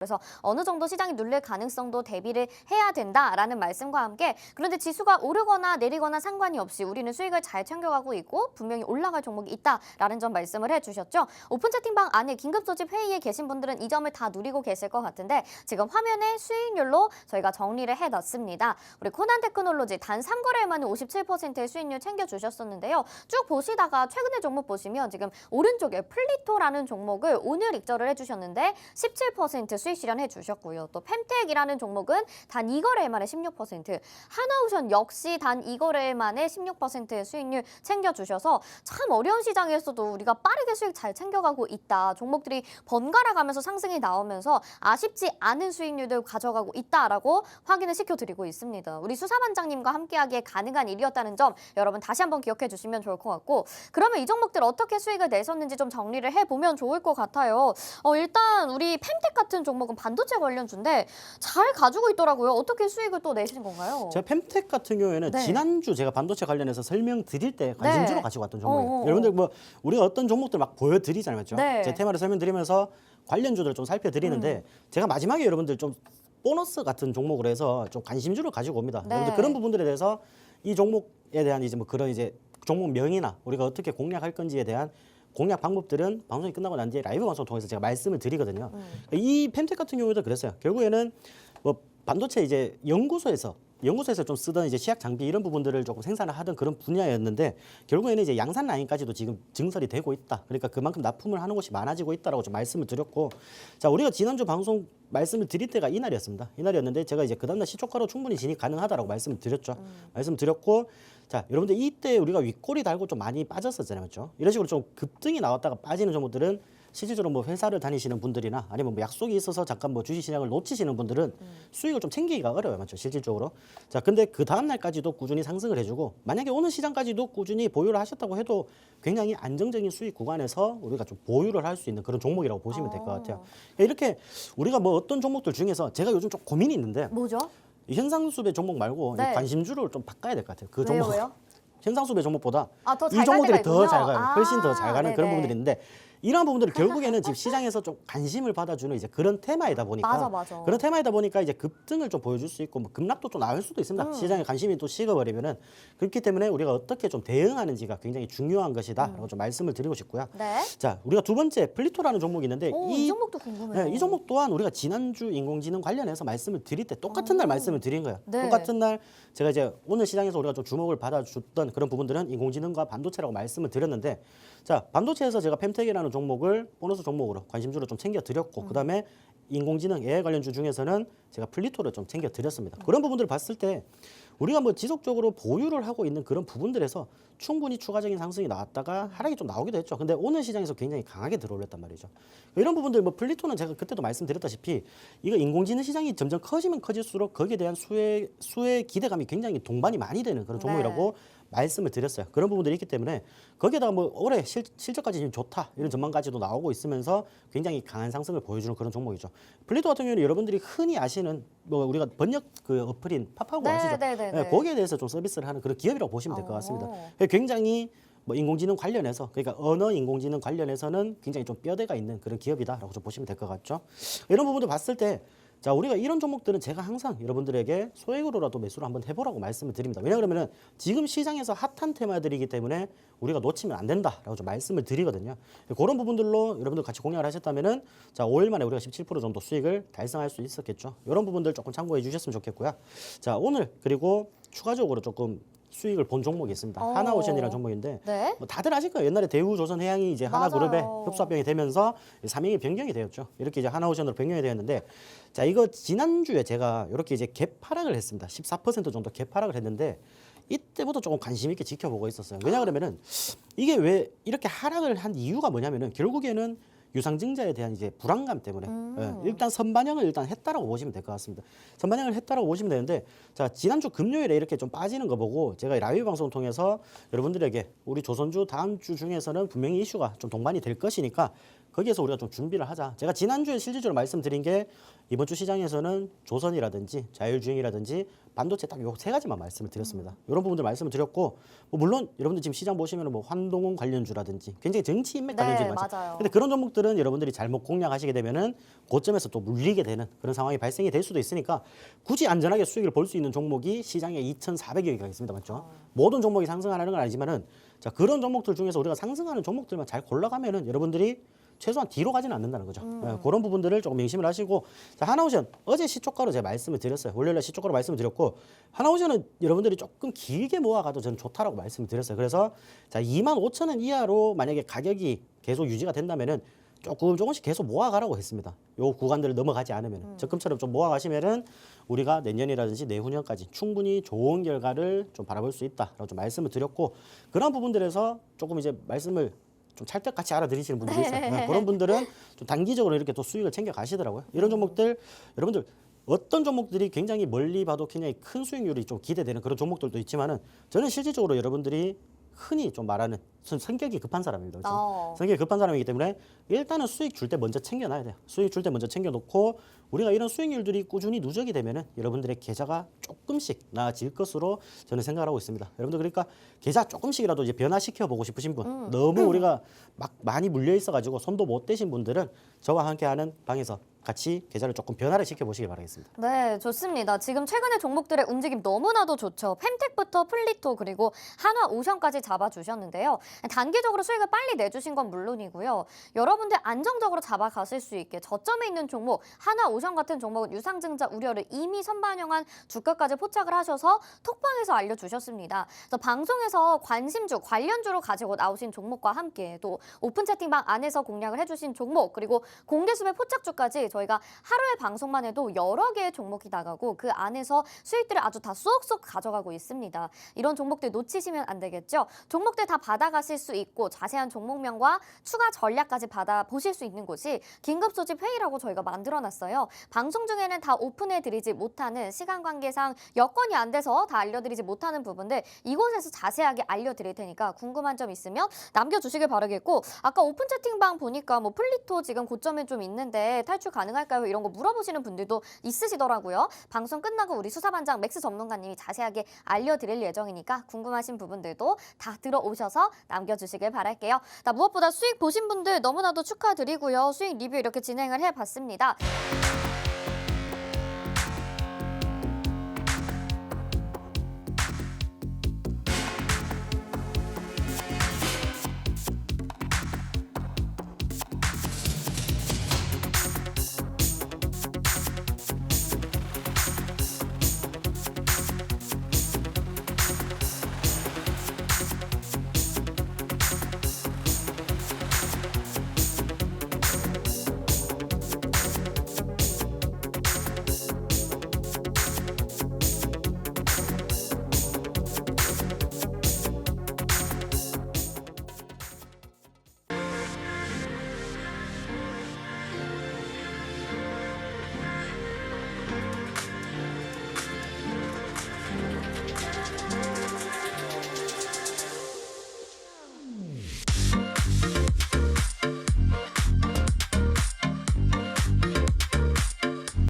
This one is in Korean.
그래서 어느 정도 시장이 눌릴 가능성도 대비를 해야 된다라는 말씀과 함께 그런데 지수가 오르거나 내리거나 상관이 없이 우리는 수익을 잘 챙겨가고 있고 분명히 올라갈 종목이 있다라는 점 말씀을 해주셨죠. 오픈 채팅방 안에 긴급 소집 회의에 계신 분들은 이 점을 다 누리고 계실 것 같은데 지금 화면에 수익률로 저희가 정리를 해놨습니다. 우리 코난 테크놀로지 단 3거래일 만에 57%의 수익률 챙겨주셨었는데요. 쭉 보시다가 최근의 종목 보시면 지금 오른쪽에 플리토라는 종목을 오늘 입절을 해주셨는데 17% 수익 실현해 주셨고요. 또 펜텍이라는 종목은 단 2거래일 만에 16%, 하나오션 역시 단 2거래일 만에 16%의 수익률 챙겨주셔서 참 어려운 시장에서도 우리가 빠르게 수익 잘 챙겨가고 있다. 종목들이 번갈아 가면서 상승이 나오면서 아쉽지 않은 수익률들 가져가고 있다라고 확인을 시켜드리고 있습니다. 우리 수사반장님과 함께하기에 가능한 일이었다는 점 여러분 다시 한번 기억해 주시면 좋을 것 같고 그러면 이 종목들 어떻게 수익을 내셨는지 좀 정리를 해보면 좋을 것 같아요. 어, 일단 우리 펜텍 같은 종목 은 반도체 관련주인데 잘 가지고 있더라고요. 어떻게 수익을 또 내신 건가요? 제가 fem텍 같은 경우에는 네. 지난주 제가 반도체 관련해서 설명드릴 때 관심주로 네. 가지고 왔던 종목이에요. 어, 어, 어. 여러분들 뭐 우리가 어떤 종목들 막 보여드리잖아요, 맞죠? 네. 제 테마를 설명드리면서 관련주들을 좀 살펴드리는데 음. 제가 마지막에 여러분들 좀 보너스 같은 종목으로 해서 좀 관심주를 가지고 옵니다. 네. 여러분들 그런 부분들에 대해서 이 종목에 대한 이제 뭐 그런 이제 종목 명이나 우리가 어떻게 공략할 건지에 대한 공략 방법들은 방송이 끝나고 난 뒤에 라이브 방송 통해서 제가 말씀을 드리거든요. 음. 이 펜텍 같은 경우도 그랬어요. 결국에는 뭐 반도체 이제 연구소에서 연구소에서 좀 쓰던 이제 시약 장비 이런 부분들을 조금 생산을 하던 그런 분야였는데 결국에는 이제 양산 라인까지도 지금 증설이 되고 있다. 그러니까 그만큼 납품을 하는 곳이 많아지고 있다라고 좀 말씀을 드렸고 자 우리가 지난주 방송 말씀을 드릴 때가 이날이었습니다. 이날이었는데 제가 이제 그 다음날 시초가로 충분히 진입 가능하다라고 말씀을 드렸죠. 말씀 드렸고 자 여러분들 이때 우리가 윗꼬리 달고 좀 많이 빠졌었잖아요, 맞죠? 이런 식으로 좀 급등이 나왔다가 빠지는 종목들은 실질적으로 뭐 회사를 다니시는 분들이나 아니면 뭐 약속이 있어서 잠깐 뭐 주식 시장을 놓치시는 분들은 수익을 좀 챙기기가 어려워요, 맞죠? 실질적으로. 자, 근데 그 다음 날까지도 꾸준히 상승을 해주고 만약에 오늘 시장까지도 꾸준히 보유를 하셨다고 해도 굉장히 안정적인 수익 구간에서 우리가 좀 보유를 할 수 있는 그런 종목이라고 보시면 될 것 같아요. 이렇게 우리가 뭐 어떤 종목들 중에서 제가 요즘 좀 고민이 있는데 뭐죠? 이 현상수배 종목 말고 이 네. 관심주를 좀 바꿔야 될 것 같아요. 그 왜요, 종목 왜요? 현상수배 종목보다 아, 더이잘 종목들이 때가 더 있군요. 잘 가요. 훨씬 더 잘 아, 가는 그런 네네. 부분들이 있는데 이러한 부분들이 결국에는 지금 시장에서 좀 관심을 받아주는 이제 그런 테마이다 보니까 맞아, 맞아. 그런 테마이다 보니까 이제 급등을 좀 보여줄 수 있고 뭐 급락도 또 나올 수도 있습니다. 음. 시장에 관심이 또 식어버리면은 그렇기 때문에 우리가 어떻게 좀 대응하는지가 굉장히 중요한 것이다라고 좀 말씀을 드리고 싶고요. 네. 자, 우리가 두 번째 플리토라는 종목이 있는데 오, 이, 종목도 궁금해요. 네, 이 종목 또한 우리가 지난주 인공지능 관련해서 말씀을 드릴 때 똑같은 날 말씀을 드린 거예요. 네. 똑같은 날 제가 이제 오늘 시장에서 우리가 좀 주목을 받아줬던 그런 부분들은 인공지능과 반도체라고 말씀을 드렸는데 자 반도체에서 제가 펜텍이라는 종목을 보너스 종목으로 관심주로 좀 챙겨 드렸고 그다음에 인공지능 AI 관련주 중에서는 제가 플리토를 좀 챙겨 드렸습니다. 그런 부분들을 봤을 때 우리가 뭐 지속적으로 보유를 하고 있는 그런 부분들에서 충분히 추가적인 상승이 나왔다가 하락이 좀 나오기도 했죠. 근데 오늘 시장에서 굉장히 강하게 들어올렸단 말이죠. 이런 부분들 뭐 플리토는 제가 그때도 말씀드렸다시피 이거 인공지능 시장이 점점 커지면 커질수록 거기에 대한 수혜 수혜 기대감이 굉장히 동반이 많이 되는 그런 종목이라고 말씀을 드렸어요. 그런 부분들이 있기 때문에 거기에다가 뭐 올해 실, 실적까지 지금 좋다 이런 전망까지도 나오고 있으면서 굉장히 강한 상승을 보여주는 그런 종목이죠. 플리토 같은 경우는 여러분들이 흔히 아시는 뭐 우리가 번역 그 어플인 파파고 네, 아시죠? 네, 네, 네. 거기에 대해서 좀 서비스를 하는 그런 기업이라고 보시면 될 것 같습니다. 어. 굉장히 뭐 인공지능 관련해서 그러니까 언어 인공지능 관련해서는 굉장히 좀 뼈대가 있는 그런 기업이다라고 좀 보시면 될 것 같죠. 이런 부분들 봤을 때 자, 우리가 이런 종목들은 제가 항상 여러분들에게 소액으로라도 매수를 한번 해보라고 말씀을 드립니다. 왜냐 그러면은 지금 시장에서 핫한 테마들이기 때문에 우리가 놓치면 안 된다라고 좀 말씀을 드리거든요. 그런 부분들로 여러분들 같이 공략을 하셨다면은 자, 5일 만에 우리가 17% 정도 수익을 달성할 수 있었겠죠. 이런 부분들 조금 참고해 주셨으면 좋겠고요. 자, 오늘 그리고 추가적으로 조금 수익을 본 종목이 있습니다. 어. 하나오션이라는 종목인데 네. 뭐 다들 아실 거예요. 옛날에 대우조선 해양이 이제 하나그룹에. 흡수합병이 되면서 사명이 변경이 되었죠. 이렇게 이제 하나오션으로 변경이 되었는데 자 이거 지난주에 제가 이렇게 이제 갭 하락을 했습니다. 14% 정도 갭 하락을 했는데 이때부터 조금 관심 있게 지켜보고 있었어요. 왜냐 그러면은 이게 왜 이렇게 하락을 한 이유가 뭐냐면은 결국에는 유상증자에 대한 이제 불안감 때문에 음. 예, 일단 선반영을 일단 했다라고 보시면 될 것 같습니다. 선반영을 했다라고 보시면 되는데 자 지난주 금요일에 이렇게 좀 빠지는 거 보고 제가 라이브 방송을 통해서 여러분들에게 우리 조선주 다음 주 중에서는 분명히 이슈가 좀 동반이 될 것이니까 거기에서 우리가 좀 준비를 하자. 제가 지난주에 실질적으로 말씀드린 게 이번 주 시장에서는 조선이라든지 자율주행이라든지 반도체 딱 요 세 가지만 말씀을 드렸습니다. 이런 부분들 말씀을 드렸고 뭐 물론 여러분들 지금 시장 보시면은 뭐 환동원 관련주라든지 굉장히 정치 인맥 네, 관련주들이 많죠. 맞아요. 근데 그런 종목들은 여러분들이 잘못 공략하시게 되면은 고점에서 또 물리게 되는 그런 상황이 발생이 될 수도 있으니까 굳이 안전하게 수익을 볼 수 있는 종목이 시장에 2,400여 개가 있습니다. 맞죠? 모든 종목이 상승하는 건 아니지만은 자, 그런 종목들 중에서 우리가 상승하는 종목들만 잘 골라가면은 여러분들이 최소한 뒤로 가지는 않는다는 거죠. 예, 그런 부분들을 조금 명심을 하시고 자, 하나오션 어제 시초가로 제가 말씀을 드렸어요. 월요일에 시초가로 말씀을 드렸고 하나오션은 여러분들이 조금 길게 모아가도 저는 좋다라고 말씀을 드렸어요. 그래서 자, 2만 5천 원 이하로 만약에 가격이 계속 유지가 된다면은 조금 조금씩 계속 모아가라고 했습니다. 요 구간들을 넘어가지 않으면 적금처럼 좀 모아가시면은 우리가 내년이라든지 내후년까지 충분히 좋은 결과를 좀 바라볼 수 있다라고 좀 말씀을 드렸고 그런 부분들에서 조금 이제 말씀을 좀 찰떡같이 알아들으시는 분들이 있어요. 네, 그런 분들은 좀 단기적으로 이렇게 또 수익을 챙겨 가시더라고요. 이런 종목들 여러분들 어떤 종목들이 굉장히 멀리 봐도 굉장히 큰 수익률이 좀 기대되는 그런 종목들도 있지만은 저는 실질적으로 여러분들이 흔히 좀 말하는 전 성격이 급한 사람입니다. 그렇죠? 어. 성격이 급한 사람이기 때문에 일단은 수익 줄 때 먼저 챙겨놔야 돼요. 수익 줄 때 먼저 챙겨놓고 우리가 이런 수익률들이 꾸준히 누적이 되면은 여러분들의 계좌가 조금씩 나아질 것으로 저는 생각을 하고 있습니다. 여러분들 그러니까 계좌 조금씩이라도 이제 변화시켜 보고 싶으신 분, 너무 우리가 막 많이 물려 있어가지고 손도 못 대신 분들은 저와 함께하는 방에서 같이 계좌를 조금 변화를 시켜 보시기 바라겠습니다. 네, 좋습니다. 지금 최근에 종목들의 움직임 너무나도 좋죠. 펜텍부터 플리토 그리고 한화 오션까지 잡아주셨는데요. 단기적으로 수익을 빨리 내주신 건 물론이고요. 여러분들 안정적으로 잡아가실 수 있게 저점에 있는 종목 한화 오션 같은 종목은 유상증자 우려를 이미 선반영한 주가까지 포착을 하셔서 톡방에서 알려주셨습니다. 그래서 방송에서 관심주, 관련주로 가지고 나오신 종목과 함께 또 오픈 채팅방 안에서 공략을 해주신 종목 그리고 공개수배 포착주까지 저희 가 하루의 방송만 해도 여러 개의 종목이 나가고 그 안에서 수익들을 아주 다 쏙쏙 가져가고 있습니다. 이런 종목들 놓치시면 안 되겠죠. 종목들 다 받아가실 수 있고 자세한 종목명과 추가 전략까지 받아 보실 수 있는 곳이 긴급 소집 회의라고 저희가 만들어놨어요. 방송 중에는 다 오픈해드리지 못하는 시간 관계상 여건이 안 돼서 다 알려드리지 못하는 부분들 이곳에서 자세하게 알려드릴 테니까 궁금한 점 있으면 남겨주시길 바라겠고 아까 오픈 채팅방 보니까 뭐 플리토 지금 고점에 좀 있는데 탈출 가 능할까요? 이런 거 물어보시는 분들도 있으시더라고요. 방송 끝나고 우리 수사반장 맥스 전문가님이 자세하게 알려드릴 예정이니까 궁금하신 부분들도 다 들어오셔서 남겨주시길 바랄게요. 나 무엇보다 수익 보신 분들 너무나도 축하드리고요. 수익 리뷰 이렇게 진행을 해봤습니다.